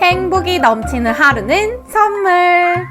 행복이 넘치는 하루는 선물.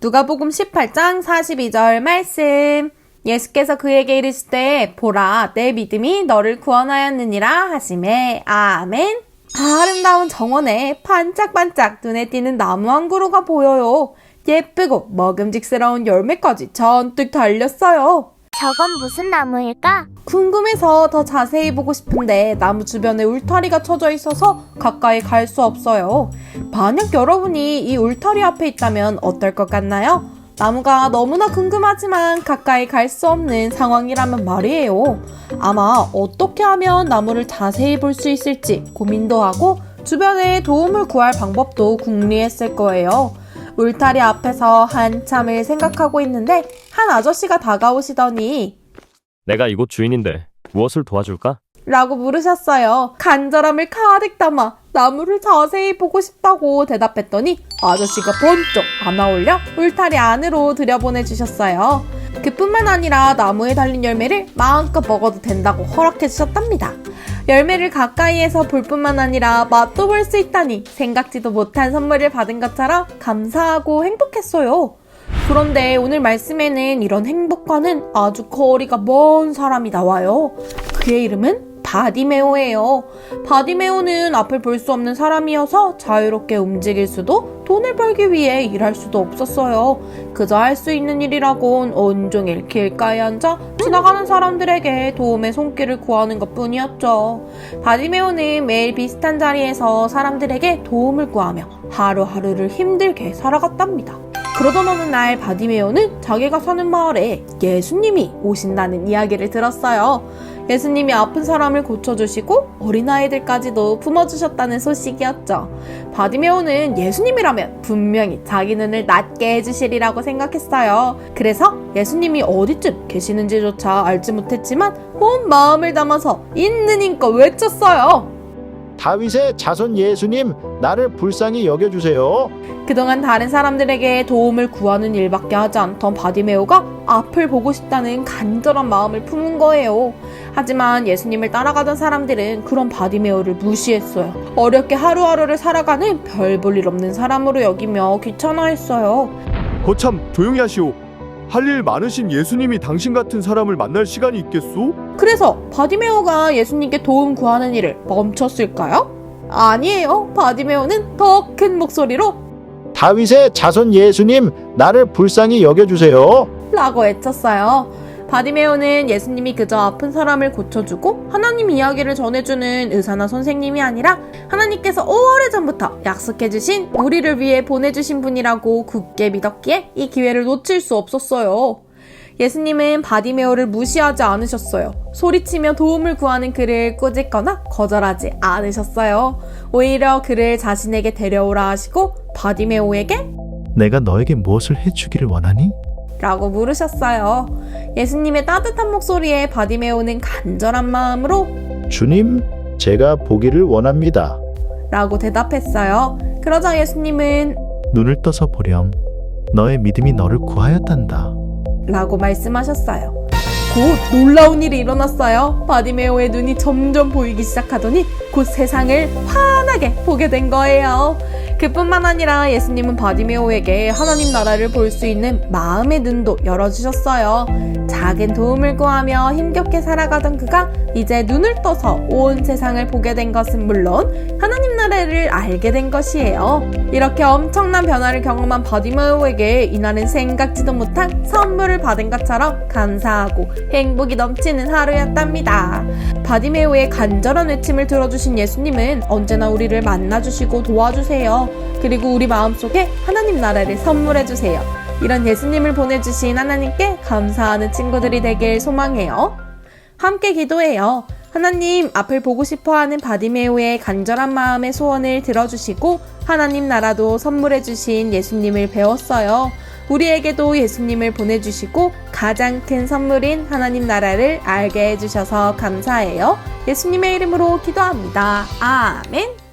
누가복음 18장 42절 말씀. 예수께서 그에게 이르시되 보라 내 믿음이 너를 구원하였느니라 하심에 아멘. 아름다운 정원에 반짝반짝 눈에 띄는 나무 한 그루가 보여요. 예쁘고 먹음직스러운 열매까지 잔뜩 달렸어요. 저건 무슨 나무일까? 궁금해서 더 자세히 보고 싶은데 나무 주변에 울타리가 쳐져 있어서 가까이 갈 수 없어요. 만약 여러분이 이 울타리 앞에 있다면 어떨 것 같나요? 나무가 너무나 궁금하지만 가까이 갈 수 없는 상황이라면 말이에요. 아마 어떻게 하면 나무를 자세히 볼 수 있을지 고민도 하고 주변에 도움을 구할 방법도 궁리했을 거예요. 울타리 앞에서 한참을 생각하고 있는데 한 아저씨가 다가오시더니 내가 이곳 주인인데 무엇을 도와줄까? 라고 물으셨어요. 간절함을 가득 담아 나무를 자세히 보고 싶다고 대답했더니 아저씨가 번쩍 안아 올려 울타리 안으로 들여보내주셨어요. 그뿐만 아니라 나무에 달린 열매를 마음껏 먹어도 된다고 허락해 주셨답니다. 열매를 가까이에서 볼 뿐만 아니라 맛도 볼 수 있다니 생각지도 못한 선물을 받은 것처럼 감사하고 행복했어요. 그런데 오늘 말씀에는 이런 행복과는 아주 거리가 먼 사람이 나와요. 그의 이름은 바디메오예요. 바디메오는 앞을 볼 수 없는 사람이어서 자유롭게 움직일 수도 돈을 벌기 위해 일할 수도 없었어요. 그저 할 수 있는 일이라곤 온종일 길가에 앉아 지나가는 사람들에게 도움의 손길을 구하는 것 뿐이었죠. 바디메오는 매일 비슷한 자리에서 사람들에게 도움을 구하며 하루하루를 힘들게 살아갔답니다. 그러던 어느 날 바디메오는 자기가 사는 마을에 예수님이 오신다는 이야기를 들었어요. 예수님이 아픈 사람을 고쳐주시고 어린아이들까지도 품어주셨다는 소식이었죠. 바디메오는 예수님이라면 분명히 자기 눈을 낫게 해주시리라고 생각했어요. 그래서 예수님이 어디쯤 계시는지조차 알지 못했지만 온 마음을 담아서 있는 힘껏 외쳤어요. 다윗의 자손 예수님 나를 불쌍히 여겨주세요. 그동안 다른 사람들에게 도움을 구하는 일밖에 하지 않던 바디메오가 앞을 보고 싶다는 간절한 마음을 품은 거예요. 하지만 예수님을 따라가던 사람들은 그런 바디메오를 무시했어요. 어렵게 하루하루를 살아가는 별 볼 일 없는 사람으로 여기며 귀찮아했어요. 거참 조용히 하시오. 할 일 많으신 예수님이 당신 같은 사람을 만날 시간이 있겠소? 그래서 바디메오가 예수님께 도움 구하는 일을 멈췄을까요? 아니에요. 바디메오는 더 큰 목소리로 다윗의 자손 예수님 나를 불쌍히 여겨주세요. 라고 외쳤어요. 바디메오는 예수님이 그저 아픈 사람을 고쳐주고 하나님 이야기를 전해주는 의사나 선생님이 아니라 하나님께서 오래전부터 약속해주신 우리를 위해 보내주신 분이라고 굳게 믿었기에 이 기회를 놓칠 수 없었어요. 예수님은 바디메오를 무시하지 않으셨어요. 소리치며 도움을 구하는 그를 꾸짖거나 거절하지 않으셨어요. 오히려 그를 자신에게 데려오라 하시고 바디메오에게 내가 너에게 무엇을 해주기를 원하니? 라고 물으셨어요. 예수님의 따뜻한 목소리에 바디메오는 간절한 마음으로 주님 제가 보기를 원합니다. 라고 대답했어요. 그러자 예수님은 눈을 떠서 보렴. 너의 믿음이 너를 구하였단다. 라고 말씀하셨어요. 곧 놀라운 일이 일어났어요. 바디메오의 눈이 점점 보이기 시작하더니 곧 세상을 환하게 보게 된 거예요. 그뿐만 아니라 예수님은 바디메오에게 하나님 나라를 볼 수 있는 마음의 눈도 열어주셨어요. 작은 도움을 구하며 힘겹게 살아가던 그가 이제 눈을 떠서 온 세상을 보게 된 것은 물론 하나님 나라를 알게 된 것이에요. 이렇게 엄청난 변화를 경험한 바디메오에게 이날은 생각지도 못한 선물을 받은 것처럼 감사하고 행복이 넘치는 하루였답니다. 바디메오의 간절한 외침을 들어주신 예수님은 언제나 우리를 만나주시고 도와주세요. 그리고 우리 마음속에 하나님 나라를 선물해 주세요. 이런 예수님을 보내주신 하나님께 감사하는 친구들이 되길 소망해요. 함께 기도해요. 하나님 앞을 보고 싶어 하는 바디메오의 간절한 마음의 소원을 들어주시고 하나님 나라도 선물해주신 예수님을 배웠어요. 우리에게도 예수님을 보내주시고 가장 큰 선물인 하나님 나라를 알게 해주셔서 감사해요. 예수님의 이름으로 기도합니다. 아멘.